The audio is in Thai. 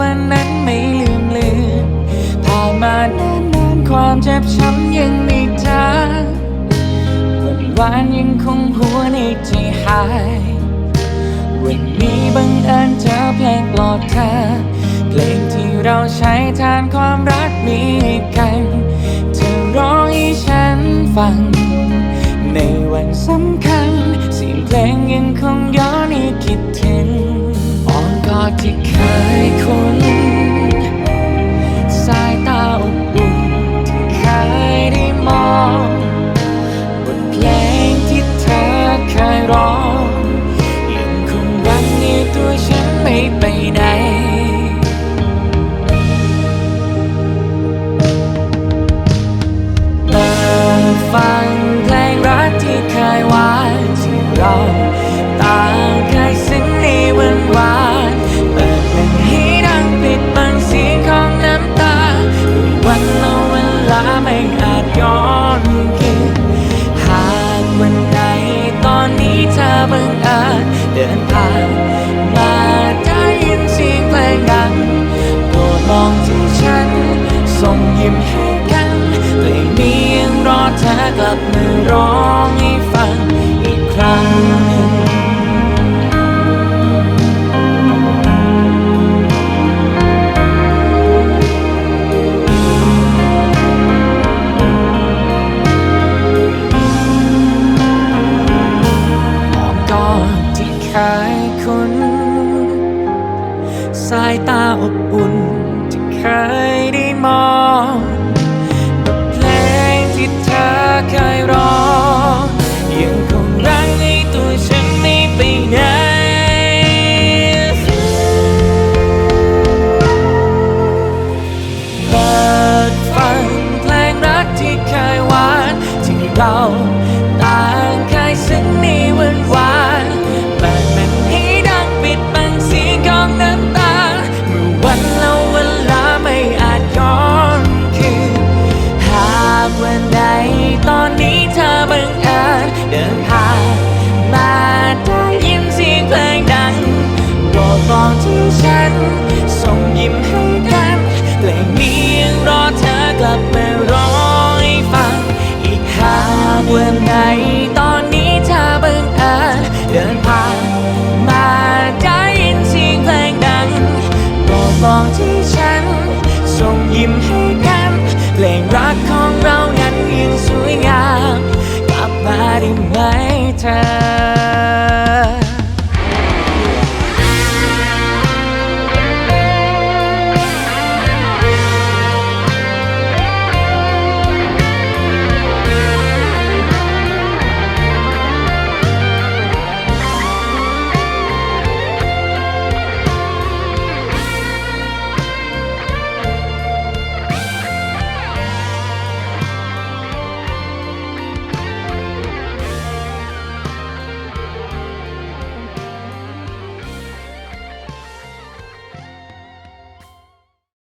วันนั้นไม่ลืมเลือนผ่านมานานนานความเจ็บช้ำยังไม่จางวันวานยังคงหัวในใจหาย วันนี้บังเอิญเจอเพลงปลอบเธอเพลงที่เราใช้ทานความรักนี้กันเธอร้องให้ฉันฟัง ในวันสำคัญ ไม่ไปไหน เปิดฟังเพลงรักที่เคยหวานที่เราต่างเคยซึ้งในวันวานเปิดเป็นให้ดังปิดบังเสียงของน้ำตาด้วยวันและเวลาไม่อาจย้อนคืนหากวันไหนตอนนี้เธอบังเอิญเดินผ่านมา ส่งยิ้มให้กันเพลงนี้ยังรอเธอกลับมาร้องให้ฟังอีกครั้งหนึ่งอ้อกที่เคยคุ้นสายตาอบอุ่น เคยได้มองบทเพลงที่เธอเคยร้องยังคงรังในตัวฉันไม่ไปไหนเปิดฟังเพลงรักที่เคยหวานที่เราต่างเคยซึ้งในวันวาน ไหนตอนนี้เธอบังเอิญเดินผ่านมาได้ยินเสียงเพลงดังบอกบอกที่ฉัน ส่งยิ้มให้กันเพลงรักของเรานั้นยังสวยงามกลับมาได้ไหมเธอ